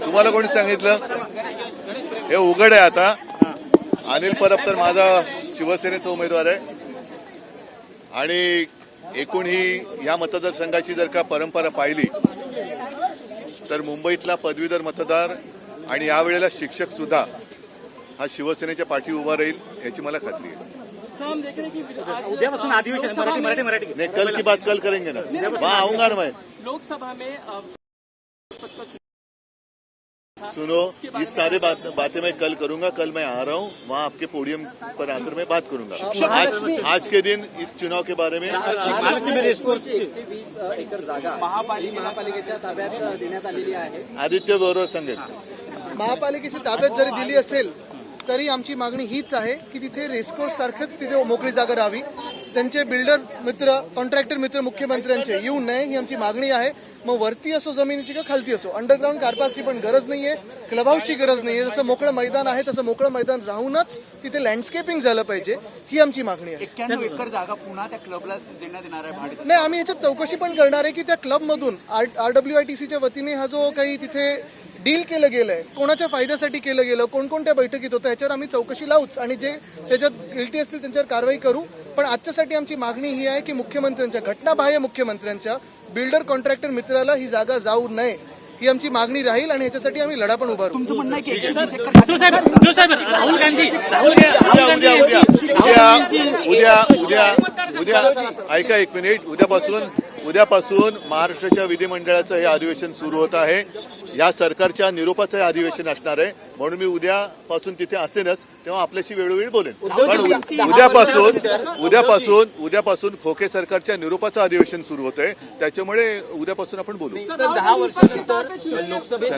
तुम्हाला कोणी सांगितलं? हे उघड आहे आता. अनिल परब तर माझा शिवसेनेचा उमेदवार आहे. आणि एकूण ही या मतदारसंघाची जर का परंपरा पाहिली तर मुंबईतला पदवीधर मतदार आणि यावेळेला शिक्षक सुद्धा हा शिवसेनेच्या पाठी उभा राहील याची मला खात्री आहे. हैं उद्यापासून अधिवेशन मराठी मराठी कल की बात कल करेंगे ना. वहाँ आऊंगा ना मैं लोकसभा में सुनो ये सारे बात, बातें मैं कल करूँगा कल मैं आ रहा हूँ वहाँ आपके पोडियम पर आकर मैं बात करूँगा। आज आज के दिन इस चुनाव के बारे में महापालिका आदित्य बरोबर संघ महापालिकेची ताब्यात जरी दिली असेल तरी आमची मागणी हीच आहे की तिथे रेसकोर्स सारखंच तिथे मोकळी जागा राहावी. त्यांचे बिल्डर मित्र कॉन्ट्रॅक्टर मित्र मुख्यमंत्र्यांचे येऊ नये ही आमची मागणी आहे. मग वरती असो जमिनीची का खालती असो? अंडरग्राऊंड कारपारची पण गरज नाहीये. क्लब हाऊसची गरज नाहीये. जसं मोकळं मैदान आहे तसं मोकळं मैदान राहूनच तिथे लँडस्केपिंग झालं पाहिजे ही आमची मागणी आहे. एक्क्याण्णव एकर जागा पुन्हा त्या क्लबला देण्यात येणार आहे भाडे नाही आम्ही याच्यात चौकशी पण करणार आहे की त्या क्लबमधून R R W I T सीच्या वतीने हा जो काही तिथे डील केलं गेलंय कोणाच्या फायद्यासाठी केलं गेलं कोणकोणत्या बैठकीत होतं याच्यावर आम्ही चौकशी लावूच. आणि जे त्याच्यात गिल्टी असतील त्यांच्यावर कारवाई करू. पण आजच्यासाठी आमची मागणी ही आहे की मुख्यमंत्र्यांच्या घटनाबाह्य मुख्यमंत्र्यांच्या बिल्डर कॉन्ट्रॅक्टर मित्राला ही जागा जाऊ नये ही आमची मागणी राहील आणि ह्याच्यासाठी आम्ही लढा पण उभारू. तुमचं म्हणणं आहे की उद्या उद्या उद्या उद्या ऐका एक मिनिट उद्यापासून उद्यापासून महाराष्ट्राच्या विधिमंडळाचं हे अधिवेशन सुरू होत आहे. या सरकारच्या निरोपाचं हे अधिवेशन असणार आहे. म्हणून मी उद्यापासून तिथे असेनच तेव्हा आपल्याशी वेळोवेळी बोलेन. पण उद्यापासून उद्यापासून उद्यापासून खोके सरकारच्या निरोपाचं अधिवेशन सुरू होत आहे त्याच्यामुळे उद्यापासून आपण बोलू. दहा लोकसभेत